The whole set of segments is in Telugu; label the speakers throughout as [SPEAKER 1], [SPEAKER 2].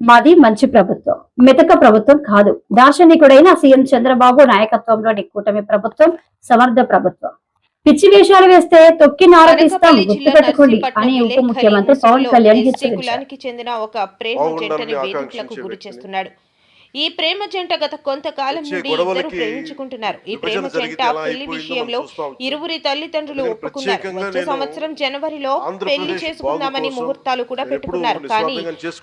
[SPEAKER 1] మాది మంచి ప్రభుత్వం. మితక ప్రభుత్వం కాదు. దార్శనికుడైన సీఎం చంద్రబాబు నాయకత్వంలోని కూటమి ప్రభుత్వం సమర్థ ప్రభుత్వం. పిచ్చి వేషాలు వేస్తే తొక్కి
[SPEAKER 2] జిల్లా
[SPEAKER 1] గుర్తుపెట్టుకోండి అని ఉప ముఖ్యమంత్రి పవన్ కళ్యాణ్ హెచ్చరించారు.
[SPEAKER 2] చెందిన ఒక ప్రేమ
[SPEAKER 3] బాగుండాలని
[SPEAKER 2] జంటని వేధింపులకు
[SPEAKER 3] ఆకాంక్షించే
[SPEAKER 2] గురి. చేస్తున్నాడు. ఈ ప్రేమ జంట గత కొంతకాలం నుండి ఇద్దరు ప్రేమించుకుంటున్నారు ఈ ప్రేమ జంట
[SPEAKER 3] పెళ్ళి
[SPEAKER 2] విషయంలో. ఇరువురి తల్లిదండ్రులు ఒప్పుకున్నారు వచ్చే సంవత్సరం జనవరిలో పెళ్ళి చేసుకుందామని ముహూర్తాలు కూడా పెట్టుకున్నారు కానీ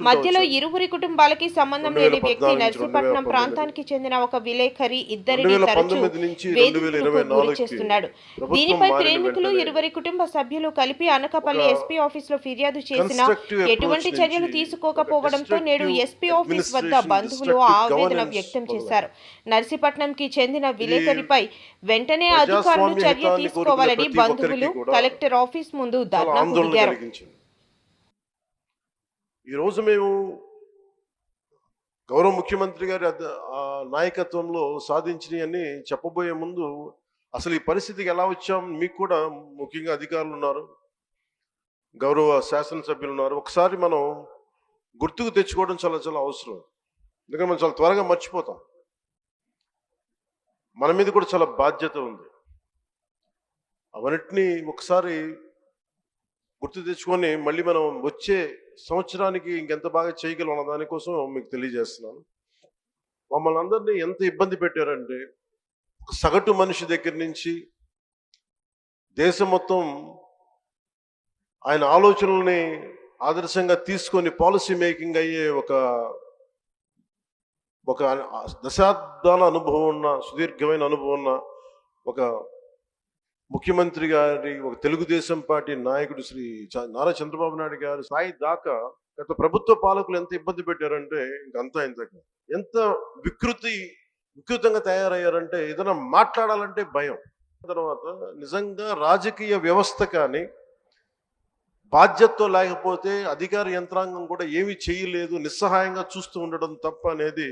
[SPEAKER 2] మధ్యలో. ఇరువురి కుటుంబాలకి సంబంధం లేని వ్యక్తి నర్సీపట్నం ప్రాంతానికి చెందిన ఒక విలేఖరి ఇద్దరిని తరచూ గురి చేస్తున్నాడు దీనిపై ప్రేమికులు ఇరువురి కుటుంబ సభ్యులు కలిపి అనకాపల్లి ఎస్పీ ఆఫీస్లో ఫిర్యాదు చేసినా ఎటువంటి చర్యలు తీసుకోకపోవడంతో నేడు ఎస్పీ ఆఫీస్ వద్ద బంధువులు ఆవేదన వ్యక్తం. చేశారు. నర్సీపట్నంకి చెందిన విలేకరిపై వెంటనే అధికారులు చర్య తీసుకోవాలని బంధువులు కలెక్టర్ ఆఫీస్ ముందు
[SPEAKER 3] కలిగించింది. ఈరోజు మేము గౌరవ ముఖ్యమంత్రి గారి నాయకత్వంలో సాధించినవన్నీ చెప్పబోయే ముందు అసలు ఈ పరిస్థితికి ఎలా వచ్చాం? మీకు కూడా ముఖ్యంగా అధికారులు ఉన్నారు. గౌరవ శాసనసభ్యులు ఉన్నారు. ఒకసారి మనం గుర్తుకు తెచ్చుకోవడం చాలా చాలా అవసరం. ఎందుకంటే మనం చాలా త్వరగా మర్చిపోతాం. మన మీద కూడా చాలా బాధ్యత ఉంది. అవన్నిటినీ ఒకసారి గుర్తు తెచ్చుకొని మళ్ళీ మనం వచ్చే సంవత్సరానికి ఇంకెంత బాగా చేయగలం అన్న దానికోసం మీకు తెలియజేస్తున్నాను. మమ్మల్ని అందరినీ ఎంత ఇబ్బంది పెట్టారంటే ఒక సగటు మనిషి దగ్గర నుంచి దేశం మొత్తం ఆయన ఆలోచనల్ని ఆదర్శంగా తీసుకొని పాలసీ మేకింగ్ అయ్యే ఒక ఒక దశాబ్దాల అనుభవం ఉన్న సుదీర్ఘమైన అనుభవం ఉన్న ఒక ముఖ్యమంత్రి గారి ఒక తెలుగుదేశం పార్టీ నాయకుడు శ్రీ చ- నారా చంద్రబాబు నాయుడు గారి స్థాయి దాకా గత ప్రభుత్వ పాలకులు ఎంత ఇబ్బంది పెట్టారంటే ఇంకంతా ఇంత ఎంత వికృతి వికృతంగా తయారయ్యారంటే ఏదైనా మాట్లాడాలంటే భయం. తర్వాత నిజంగా రాజకీయ వ్యవస్థ కానీ బాధ్యతతో లేకపోతే అధికార యంత్రాంగం కూడా ఏమీ చేయలేదు నిస్సహాయంగా చూస్తూ ఉండడం తప్ప అనేది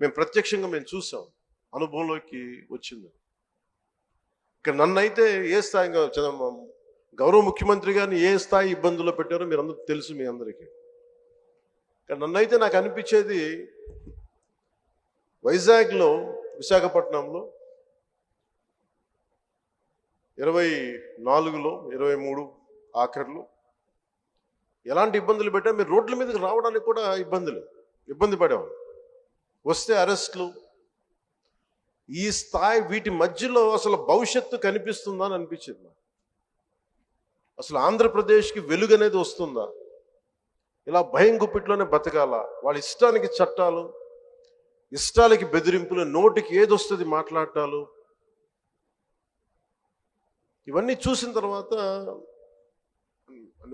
[SPEAKER 3] మేము ప్రత్యక్షంగా మేము చూసాం. అనుభవంలోకి వచ్చింది. ఇక నన్నైతే ఏ స్థాయిగా గౌరవ ముఖ్యమంత్రి గారిని ఏ స్థాయి ఇబ్బందుల్లో పెట్టారో మీరు అందరూ తెలుసు మీ అందరికీ. కానీ నన్నైతే నాకు అనిపించేది వైజాగ్లో విశాఖపట్నంలో ఇరవై నాలుగులో ఇరవై మూడు ఆఖరిలో ఎలాంటి ఇబ్బందులు పెట్టా మీరు రోడ్ల మీదకి రావడానికి కూడా ఇబ్బందులు ఇబ్బంది పడేవాళ్ళు. వస్తే అరెస్ట్లు. ఈ స్థాయి వీటి మధ్యలో అసలు భవిష్యత్తు కనిపిస్తుందా అని అనిపించింది అసలు ఆంధ్రప్రదేశ్కి వెలుగు అనేది వస్తుందా? ఇలా భయం గుప్పిట్లోనే బతకాల? వాళ్ళ ఇష్టానికి చట్టాలు ఇష్టాలకి బెదిరింపులు నోటికి ఏది వస్తుంది మాట్లాడటాలు? ఇవన్నీ చూసిన తర్వాత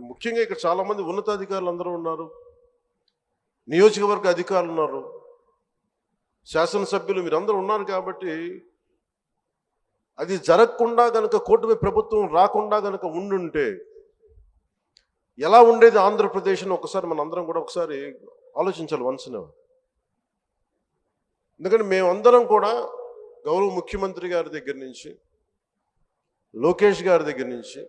[SPEAKER 3] ముఖ్యంగా ఇక్కడ చాలా మంది ఉన్నతాధికారులు అందరూ ఉన్నారు. నియోజకవర్గ అధికారులు ఉన్నారు. శాసనసభ్యులు మీరందరూ ఉన్నారు కాబట్టి అది జరగకుండా గనక కూటమి ప్రభుత్వం రాకుండా గనక ఉండుంటే ఎలా ఉండేది ఆంధ్రప్రదేశ్ అని ఒకసారి మన అందరం కూడా ఒకసారి ఆలోచించాలి వన్సిన ఎందుకంటే మేమందరం కూడా గౌరవ ముఖ్యమంత్రి గారి దగ్గర నుంచి లోకేష్ గారి దగ్గర నుంచి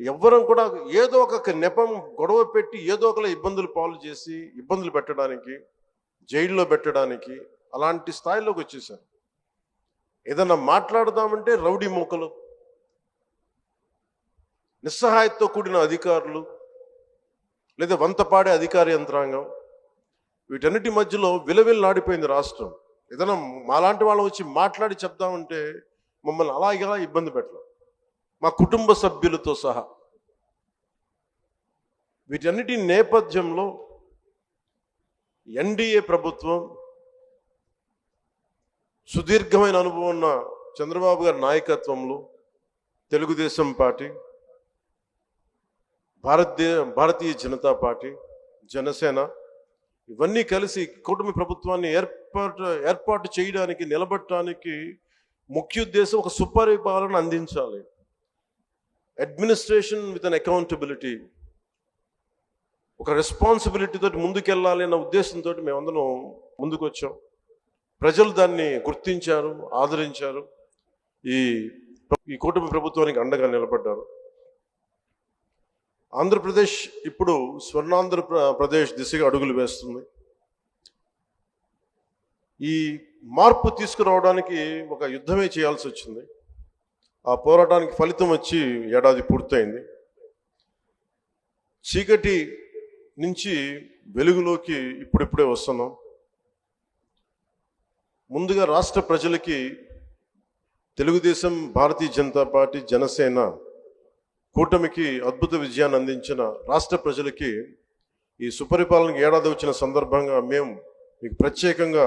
[SPEAKER 3] ఎవ్వరం కూడా ఏదో ఒక నెపం గొడవ పెట్టి ఏదో ఒకలా ఇబ్బందులు పాలు చేసి ఇబ్బందులు పెట్టడానికి జైల్లో పెట్టడానికి అలాంటి స్థాయిలోకి వచ్చేసారు. ఏదన్నా మాట్లాడదామంటే రౌడీ మూకలు నిస్సహాయతతో కూడిన అధికారులు లేదా వంతపాడే అధికార యంత్రాంగం వీటన్నిటి మధ్యలో విలవిల్లాడిపోయింది రాష్ట్రం. ఏదైనా మాలాంటి వాళ్ళు వచ్చి మాట్లాడి చెప్దామంటే మమ్మల్ని అలా ఇలా ఇబ్బంది పెట్టలేదు మా కుటుంబ సభ్యులతో సహా. వీటన్నిటి నేపథ్యంలో ఎన్డీఏ ప్రభుత్వం సుదీర్ఘమైన అనుభవం ఉన్న చంద్రబాబు గారి నాయకత్వంలో తెలుగుదేశం పార్టీ భారతదే భారతీయ జనతా పార్టీ జనసేన ఇవన్నీ కలిసి కూటమి ప్రభుత్వాన్ని ఏర్పాటు ఏర్పాటు చేయడానికి నిలబట్టడానికి ముఖ్య ఉద్దేశం ఒక సుపరిపాలన అందించాలి. అడ్మినిస్ట్రేషన్ విత్ అన్ అకౌంటబిలిటీ ఒక రెస్పాన్సిబిలిటీతో ముందుకెళ్ళాలి అన్న ఉద్దేశంతో మేమందరం ముందుకు వచ్చాం ప్రజలు దాన్ని గుర్తించారు ఆదరించారు. ఈ ఈ కూటమి ప్రభుత్వానికి అండగా నిలబడ్డారు. ఆంధ్రప్రదేశ్ ఇప్పుడు స్వర్ణాంధ్ర ప్రదేశ్ దిశగా అడుగులు వేస్తుంది. ఈ మార్పు తీసుకురావడానికి ఒక యుద్ధమే చేయాల్సి వచ్చింది. ఆ పోరాటానికి ఫలితం వచ్చి ఏడాది పూర్తయింది. చీకటి నుంచి వెలుగులోకి ఇప్పుడిప్పుడే వస్తున్నాం. ముందుగా రాష్ట్ర ప్రజలకి తెలుగుదేశం భారతీయ జనతా పార్టీ జనసేన కూటమికి అద్భుత విజయాన్ని అందించిన రాష్ట్ర ప్రజలకి ఈ సుపరిపాలనకి ఏడాది వచ్చిన సందర్భంగా మేము మీకు ప్రత్యేకంగా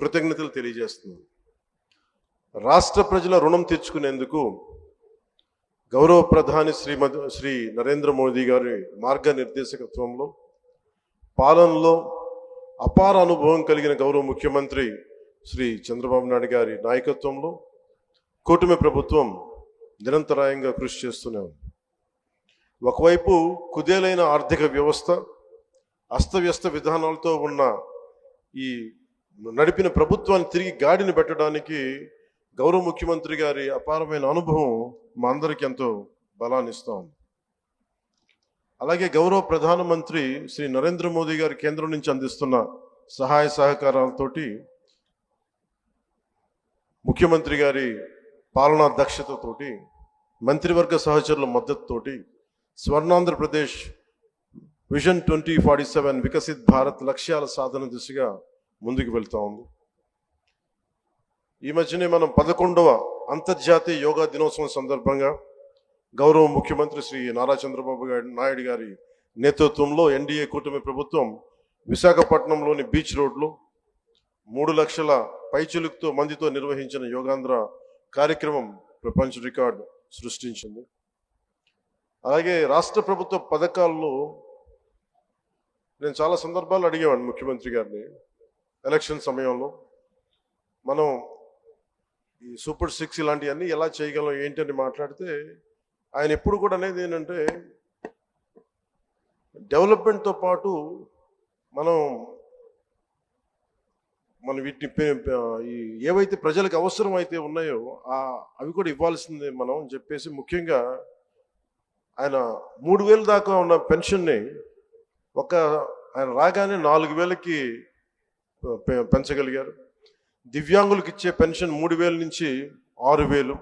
[SPEAKER 3] కృతజ్ఞతలు తెలియజేస్తున్నాం. రాష్ట్ర ప్రజల రుణం తెచ్చుకునేందుకు గౌరవ ప్రధాని శ్రీమతి శ్రీ నరేంద్ర మోదీ గారి మార్గనిర్దేశకత్వంలో పాలనలో అపార అనుభవం కలిగిన గౌరవ ముఖ్యమంత్రి శ్రీ చంద్రబాబు నాయుడు గారి నాయకత్వంలో కూటమి ప్రభుత్వం నిరంతరాయంగా కృషి చేస్తూనే ఉంది. ఒకవైపు కుదేలైన ఆర్థిక వ్యవస్థ అస్తవ్యస్త విధానాలతో ఉన్న ఈ నడిపిన ప్రభుత్వాన్ని తిరిగి గాడిని పెట్టడానికి గౌరవ ముఖ్యమంత్రి గారి అపారమైన అనుభవం మా అందరికి ఎంతో బలాన్ని ఇస్తా ఉంది. అలాగే గౌరవ ప్రధానమంత్రి శ్రీ నరేంద్ర మోదీ గారి కేంద్రం నుంచి అందిస్తున్న సహాయ సహకారాలతోటి ముఖ్యమంత్రి గారి పాలనా దక్షతతోటి మంత్రివర్గ సహచరుల మద్దతుతోటి Swarnandhra Pradesh vision twenty forty seven Viksit Bharat లక్ష్యాల సాధన దిశగా ముందుకు వెళ్తూ ఉంది. ఈ మధ్యనే మనం పదకొండవ అంతర్జాతీయ యోగా దినోత్సవం సందర్భంగా గౌరవ ముఖ్యమంత్రి శ్రీ నారా చంద్రబాబు నాయుడు గారి నేతృత్వంలో ఎన్డీఏ కూటమి ప్రభుత్వం విశాఖపట్నంలోని బీచ్ రోడ్లో మూడు లక్షల పైచులుకుతో మందితో నిర్వహించిన యోగాంధ్ర కార్యక్రమం ప్రపంచ రికార్డు సృష్టించింది. అలాగే రాష్ట్ర ప్రభుత్వ పథకాల్లో నేను చాలా సందర్భాలు అడిగేవాడిని ముఖ్యమంత్రి గారిని. ఎలక్షన్ సమయంలో మనం ఈ సూపర్ సిక్స్ ఇలాంటివన్నీ ఎలా చేయగలం ఏంటని మాట్లాడితే ఆయన ఎప్పుడు కూడా అనేది ఏంటంటే డెవలప్మెంట్తో పాటు మనం మనం వీటిని ఈ ఏవైతే ప్రజలకు అవసరం అయితే ఉన్నాయో ఆ అవి కూడా ఇవ్వాల్సిందే మనం అని చెప్పేసి ముఖ్యంగా ఆయన మూడు వేలు దాకా ఉన్న పెన్షన్ని ఒక ఆయన రాగానే నాలుగు వేలకి పెంచగలిగారు. దివ్యాంగులకు ఇచ్చే పెన్షన్ మూడు వేల నుంచి ఆరు వేలు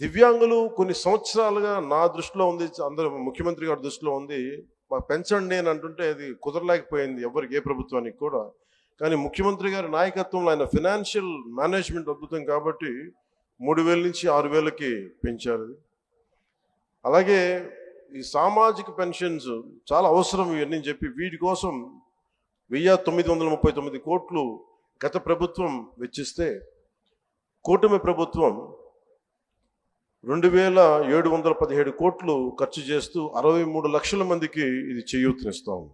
[SPEAKER 3] దివ్యాంగులు కొన్ని సంవత్సరాలుగా నా దృష్టిలో ఉంది అందరూ ముఖ్యమంత్రి గారి దృష్టిలో ఉంది. మా పెంచండి అని అంటుంటే అది కుదరలేకపోయింది ఎవరికి ఏ ప్రభుత్వానికి కూడా. కానీ ముఖ్యమంత్రి గారి నాయకత్వంలో ఆయన ఫినాన్షియల్ మేనేజ్మెంట్ అద్భుతం కాబట్టి మూడు వేల నుంచి ఆరు వేలకి పెంచారు. అలాగే ఈ సామాజిక పెన్షన్స్ చాలా అవసరం ఇవన్నీ చెప్పి వీటి కోసం వెయ్యి తొమ్మిది వందల ముప్పై తొమ్మిది కోట్లు గత ప్రభుత్వం వెచ్చిస్తే కూటమి ప్రభుత్వం రెండు వేల ఏడు వందల పదిహేడు కోట్లు ఖర్చు చేస్తూ అరవై మూడు లక్షల మందికి ఇది చేయూతనిస్తాము